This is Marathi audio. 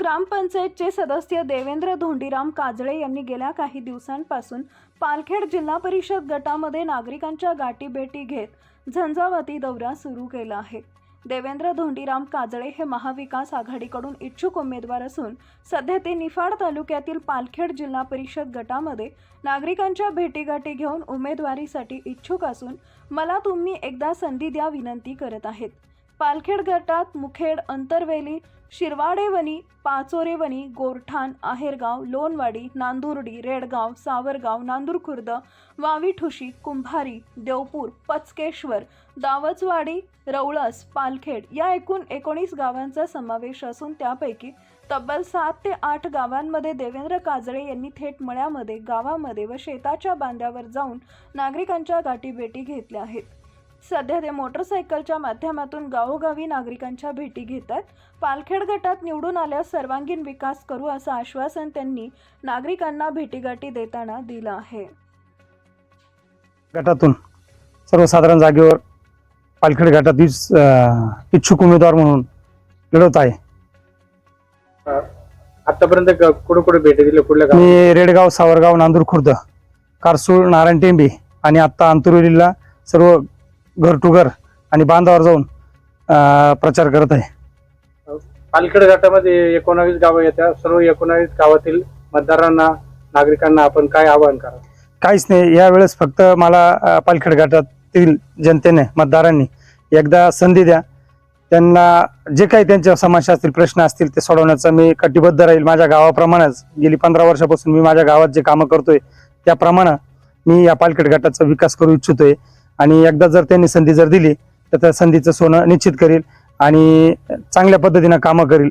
ग्रामपंचायतचे सदस्य देवेंद्र धोंडीराम काजळे यांनी गेल्या काही दिवसांपासून पालखेड जिल्हा परिषद गटामध्ये नागरिकांच्या गाठीभेटी घेत झंझावती दौरा सुरू केला आहे. देवेंद्र धोंडीराम काजळे हे महाविकास आघाडीकडून इच्छुक उमेदवार असून सध्या ते निफाड तालुक्यातील पालखेड जिल्हा परिषद गटामध्ये नागरिकांच्या भेटीगाठी घेऊन उमेदवारीसाठी इच्छुक असून मला तुम्ही एकदा संधी द्या विनंती करत आहेत. पालखेड गटात मुखेड अंतरवेली शिरवाडेवणी पाचोरेवनी गोरठाण आहेरगाव लोणवाडी नांदुर्डी रेडगाव सावरगाव नांदूर खुर्द वावी ठुशी कुंभारी देवपूर पचकेश्वर दावचवाडी रवळस पालखेड या एकूण एकोणीस गावांचा समावेश असून त्यापैकी तब्बल सात ते आठ गावांमध्ये देवेंद्र काजळे यांनी थेट मळ्यामध्ये गावामध्ये व शेताच्या बांध्यावर जाऊन नागरिकांच्या गाठीभेटी घेतल्या आहेत. सध्या ते मोटरसायकलच्या माध्यमातून गावोगावी नागरिकांच्या भेटी घेतात पालखेड गटात निवडून आल्यास सर्वांगीण विकास करू असं आश्वासन त्यांनी नागरिकांना भेटीगाठी देताना दिलं आहे. गटातून सर्वसाधारण जागेवर पालखेड गटात इच्छुक उमेदवार म्हणून लढवत आहे. आतापर्यंत कुठं कुठे भेटी दिल्या कुठल्या मी रेडगाव सावरगाव नांदूर खुर्द कारसूळ नारायण टेंबे आणि आत्ता अंतुर्वेलीला सर्व घर टू घर आणि बांधावर जाऊन अं, प्रचार करत आहे. पालखेड गटामध्ये एकोणावीस गावं येतात सर्व एकोणावीस गावातील मतदारांना नागरिकांना आपण काय आवाहन करा काहीच नाही. यावेळेस फक्त मला अं, पालखेड गटातील जनतेने मतदारांनी एकदा संधी द्या. त्यांना जे काही त्यांच्या समस्या असतील प्रश्न असतील ते सोडवण्याचा मी कटिबद्ध राहील. माझ्या गावाप्रमाणेच गेली पंधरा वर्षापासून मी माझ्या गावात जे कामं करतोय त्याप्रमाणे मी या पालखेड गटाचा विकास करू इच्छितोय. आणि एकदा जर त्यांनी संधी जर दिली तर त्या संधीचं सोनं निश्चित करील आणि चांगल्या पद्धतीनं कामं करील.